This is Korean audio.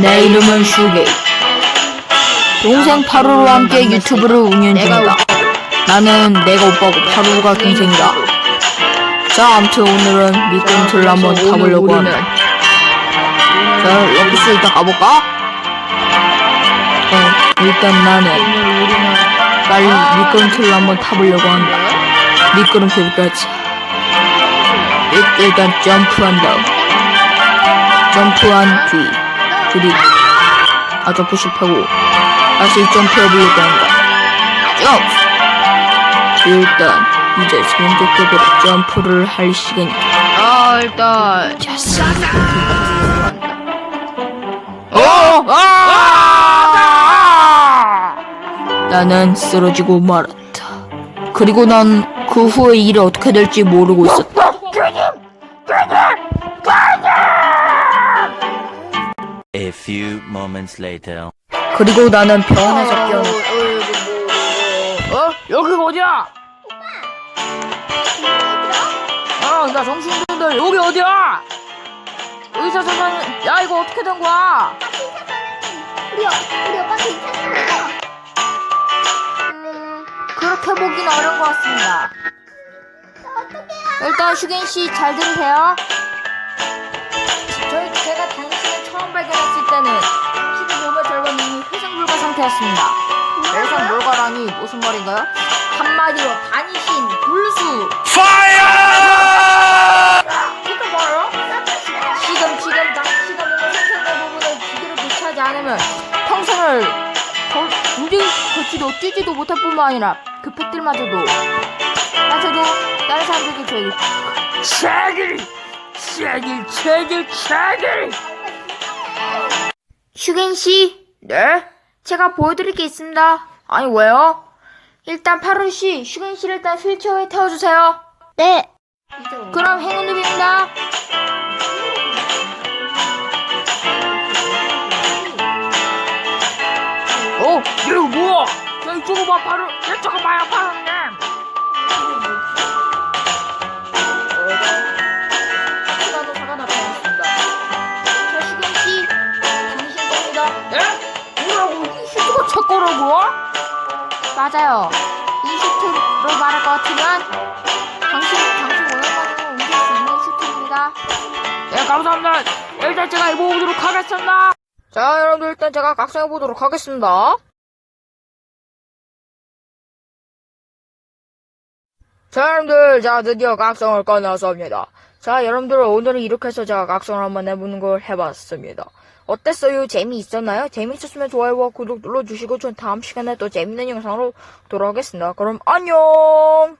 내 이름은 슈게이. 동생 파루루와 함께 유튜브를 운영 중이다. 나는 내가 오빠고 파루루가 동생이다. 자, 아무튼 오늘은 미끄럼틀을 한번 타보려고 한다. 자, 럭비스 일단 가볼까? 어, 일단 나는 빨리 미끄럼틀을 한번 타보려고 한다. 일- 일단 점프한다. 점프한 뒤, 그리고 아 점프 실패고 다시 점프해보려고 한다. 점프! 일단 이제 본격적으로 점프를 할 시간이다. 아 일단. 어! 아! 나는 쓰러지고 말았다. 그리고 난 그 후에 일이 어떻게 될지 모르고 있었다. A few moments later. 그리고 나는 병원에서 깨어났다. 어? 여기가 어디야? 아, 나 정신분들 여기 어디야? 의사 선생님, 야 이거 어떻게 된 거야? 우리, 어- 우리 오빠 괜찮아요. 음, 그렇게 보긴 어려운 것 같습니다. 일단 슈겐 씨 잘 들으세요. 무슨 말인가요? 한마디로 반이신 불수. 이거 뭐요? 지금 지금 몸의 생산된 부분을 기계로 교체하지 않으면 평생을 걸- 움직일 걷지도 뛰지도 못할 뿐만 아니라 그 팩들마저도 마저도 다른 사람들에게 저에게 책일 책일 책일 책일 슈겐 씨, 네? 제가 보여드릴 게 있습니다. 아니 왜요? 일단 파룬 씨, 슈겐 씨를 일단 휠체어에 태워주세요. 네. 그럼 행운입니다. 어, 이거 뭐야? 야, 이쪽으로 봐, 바로. 이쪽으로 봐요, 바로님. 시간도 사가 나타났습니다. 저 슈경 씨, 당신 겁니다. 네? 뭐라고? 이 슈트가 제 거라고? 맞아요. 이 슈트로 말할 것 같으면 당신, 당신 오랜만에 옮길 수 있는 슈트입니다. 네, 감사합니다. 일단 제가 입어보도록 하겠습니다. 자, 여러분들 일단 제가 각성해보도록 하겠습니다. 자, 여러분들, 자, 드디어 각성을 꺼내왔습니다. 자, 여러분들, 오늘은 이렇게 해서 제가 각성을 한번 해보는 걸 해봤습니다. 어땠어요? 재미있었나요? 재미있었으면 좋아요와 구독 눌러주시고, 전 다음 시간에 또 재밌는 영상으로 돌아오겠습니다. 그럼 안녕!